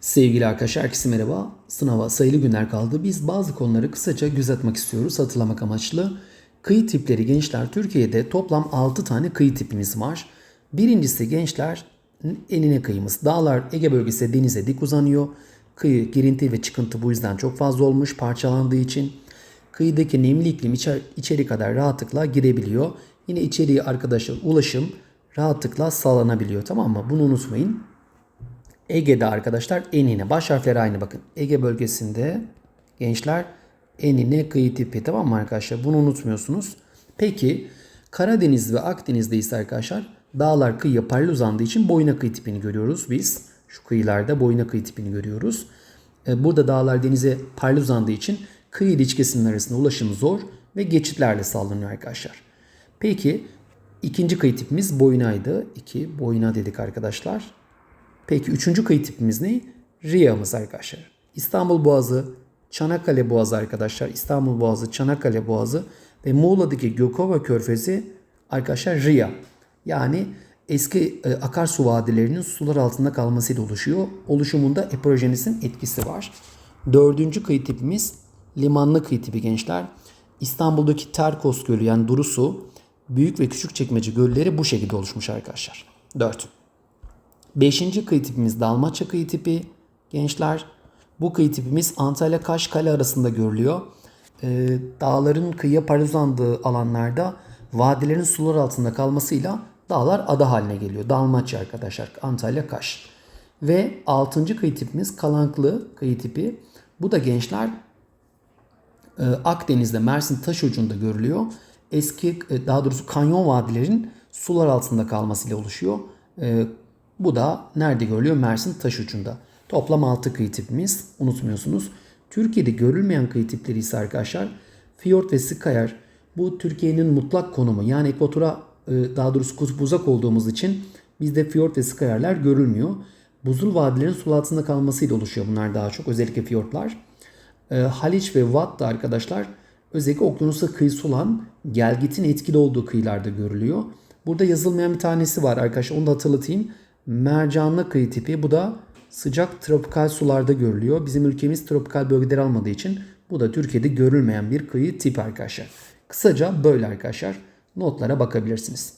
Sevgili arkadaşlar herkese merhaba. Sınava sayılı günler kaldı. Biz bazı konuları kısaca göz atmak istiyoruz hatırlamak amaçlı. Kıyı tipleri gençler Türkiye'de toplam 6 tane kıyı tipimiz var. Birincisi gençler enine kıyımız. Dağlar Ege bölgesi denize dik uzanıyor. Kıyı girinti ve çıkıntı bu yüzden çok fazla olmuş parçalandığı için. Kıyıdaki nemli iklim içer, içeri kadar rahatlıkla girebiliyor. Yine içeriye arkadaşlar ulaşım rahatlıkla sağlanabiliyor tamam mı? Bunu unutmayın. Ege'de arkadaşlar enine baş harfleri aynı bakın. Ege bölgesinde gençler enine kıyı tipi tamam mı arkadaşlar? Bunu unutmuyorsunuz. Peki Karadeniz ve Akdeniz'de ise arkadaşlar dağlar kıyıya paralel uzandığı için boyuna kıyı tipini görüyoruz biz. Şu kıyılarda boyuna kıyı tipini görüyoruz. E, Burada dağlar denize paralel uzandığı için kıyı ilişkisinin arasında ulaşım zor ve geçitlerle sağlanıyor arkadaşlar. Peki ikinci kıyı tipimiz boyunaydı. 2 boyuna dedik arkadaşlar. Peki üçüncü kıyı tipimiz ne? Riya'mız arkadaşlar. İstanbul Boğazı, Çanakkale Boğazı arkadaşlar. İstanbul Boğazı, Çanakkale Boğazı ve Muğla'daki Gökova Körfezi arkadaşlar Riya. Yani eski e, akarsu vadilerinin sular altında kalmasıyla oluşuyor. Oluşumunda epirojenizin etkisi var. Dördüncü kıyı tipimiz limanlı kıyı tipi gençler. İstanbul'daki Terkos Gölü yani Durusu, Büyük ve Küçük Çekmece gölleri bu şekilde oluşmuş arkadaşlar. 4. Beşinci kıyı tipimiz Dalmaçya kıyı tipi. Gençler bu kıyı tipimiz Antalya Kaşkale arasında görülüyor. Ee, dağların kıyıya paralel alanlarda vadilerin sular altında kalmasıyla dağlar ada haline geliyor. Dalmaçya arkadaşlar Antalya Kaş. Ve altıncı kıyı tipimiz Kalanklı kıyı tipi. Bu da gençler e, Akdeniz'de Mersin taş ucunda görülüyor. Eski e, daha doğrusu kanyon vadilerin sular altında kalmasıyla oluşuyor. E, Bu da nerede görülüyor? Mersin taş ucunda. Toplam 6 kıyı tipimiz unutmuyorsunuz. Türkiye'de görülmeyen kıyı tipleri ise arkadaşlar fiyort ve sık kayar. Bu Türkiye'nin mutlak konumu yani ekvatora e, daha doğrusu kutup uzak olduğumuz için bizde fiyort ve sık kayarlar görülmüyor. Buzul vadilerin su altında kalmasıyla oluşuyor bunlar daha çok özellikle fiyortlar. E, Haliç ve Vat da arkadaşlar özellikle okyanusa kıyısı olan gelgitin etkili olduğu kıyılarda görülüyor. Burada yazılmayan bir tanesi var arkadaşlar onu da hatırlatayım. Mercanlı kıyı tipi bu da sıcak tropikal sularda görülüyor. Bizim ülkemiz tropikal bölgeler almadığı için bu da Türkiye'de görülmeyen bir kıyı tipi arkadaşlar. Kısaca böyle arkadaşlar notlara bakabilirsiniz.